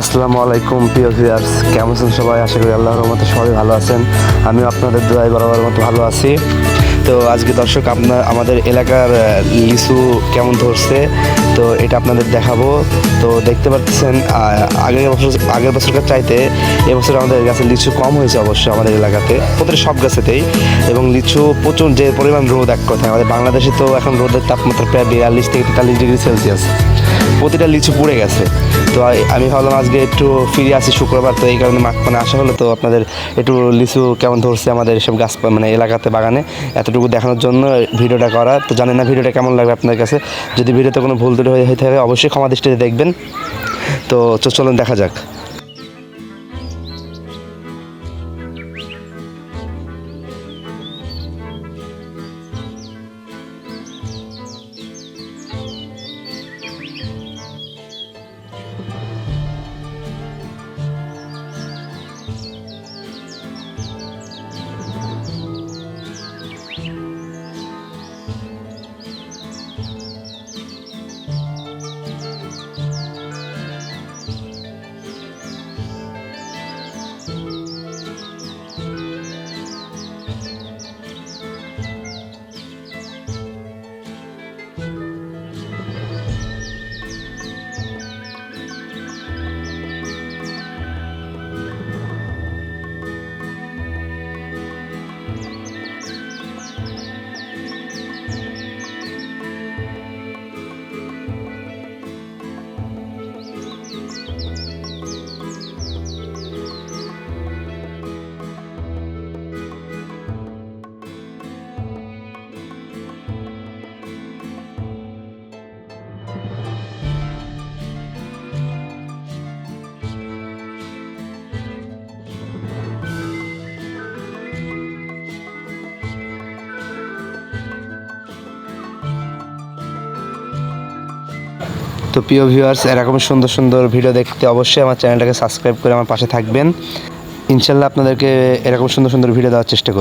আসসালামু আলাইকুম, প্রিয় ভিউয়ার্স কেমন আছেন সবাই? আশা করি আল্লাহর রহমতে সবাই ভালো আছেন। আমিও আপনাদের দোয়াই বরাবর মতো ভালো আছি। তো আজকে দর্শক আপনার আমাদের এলাকার লিচু কেমন ধরছে, তো এটা আপনাদের দেখাবো। তো দেখতে পাচ্ছেন আগের বছর আগের বছরকার চাইতে এবছর আমাদের গাছে লিচু কম হয়েছে অবশ্য আমাদের এলাকাতে, প্রতিটা সব গাছেতেই। এবং লিচু প্রচুর যে পরিমাণ রোদ এক কথায়, আমাদের বাংলাদেশে তো এখন রোদের তাপমাত্রা প্রায় বিয়াল্লিশ থেকে তেতাল্লিশ ডিগ্রি সেলসিয়াস। প্রতিটা লিচু পুড়ে গেছে। তো আমি ভাবলাম আজকে একটু ফিরে আসি শুক্রবার, তো এই কারণে মাঠ মানে আসা হলো। তো আপনাদের একটু লিচু কেমন ধরছে আমাদের এসব গাছ মানে এলাকাতে বাগানে, এতটুকু দেখানোর জন্য ভিডিওটা করা। তো জানেন না ভিডিওটা কেমন লাগবে আপনার কাছে। যদি ভিডিওতে কোনো ভুল ত্রুটি হয়ে থাকে, অবশ্যই ক্ষমা দৃষ্টিতে দেখবেন। তো চলুন দেখা যাক। তো প্রিয় ভিউয়ার্স এরকম সুন্দর সুন্দর ভিডিও দেখতে অবশ্যই আমার চ্যানেলটাকে সাবস্ক্রাইব করে আমার পাশে থাকবেন। ইনশাল্লাহ আপনাদেরকে এরকম সুন্দর সুন্দর ভিডিও দেওয়ার চেষ্টা করব।